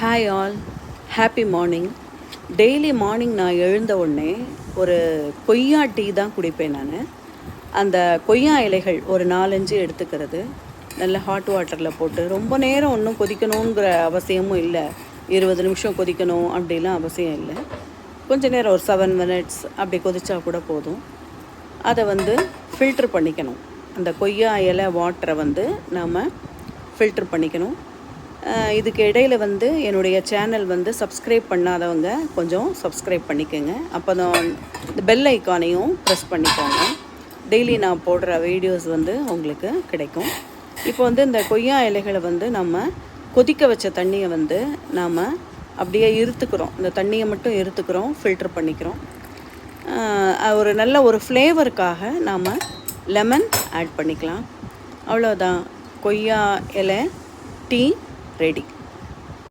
Hi all happy morning daily morning நான் எழுந்த உடனே ஒரு கொய்யா டீ தான் குடிப்பேன் நான். அந்த கொய்யா இலைகள் ஒரு நாலஞ்சு எடுத்துக்கிறது. நல்ல ஹாட் வாட்டரில் போட்டு ரொம்ப நேரம் ஒன்றும் கொதிக்கணுங்கிற அவசியமும் இல்லை. இருபது நிமிஷம் கொதிக்கணும் அப்படிலாம் அவசியம் இல்லை. கொஞ்ச நேரம் ஒரு செவன் மினிட்ஸ் அப்படி கொதிச்சா கூட போதும். அதை வந்து ஃபில்ட்ரு பண்ணிக்கணும். அந்த கொய்யா இலை வாட்டரை வந்து நாம் ஃபில்ட்ரு பண்ணிக்கணும். இதுக்கு இடையில வந்து என்னுடைய சேனல் வந்து சப்ஸ்கிரைப் பண்ணாதவங்க கொஞ்சம் சப்ஸ்கிரைப் பண்ணிக்கோங்க. அப்போ தான் இந்த பெல் ஐக்கானையும் ப்ரெஸ் பண்ணிக்கோங்க. டெய்லி நான் போடுற வீடியோஸ் வந்து உங்களுக்கு கிடைக்கும். இப்போ வந்து இந்த கொய்யா இலைகளை வந்து நம்ம கொதிக்க வச்ச தண்ணியை வந்து நாம் அப்படியே இருத்துக்கிறோம். இந்த தண்ணியை மட்டும் இருத்துக்கிறோம் ஃபில்டர் பண்ணிக்கிறோம். ஒரு நல்ல ஒரு ஃப்ளேவருக்காக நாம் லெமன் ஆட் பண்ணிக்கலாம். அவ்வளோதான் கொய்யா இலை டீ റെഡി.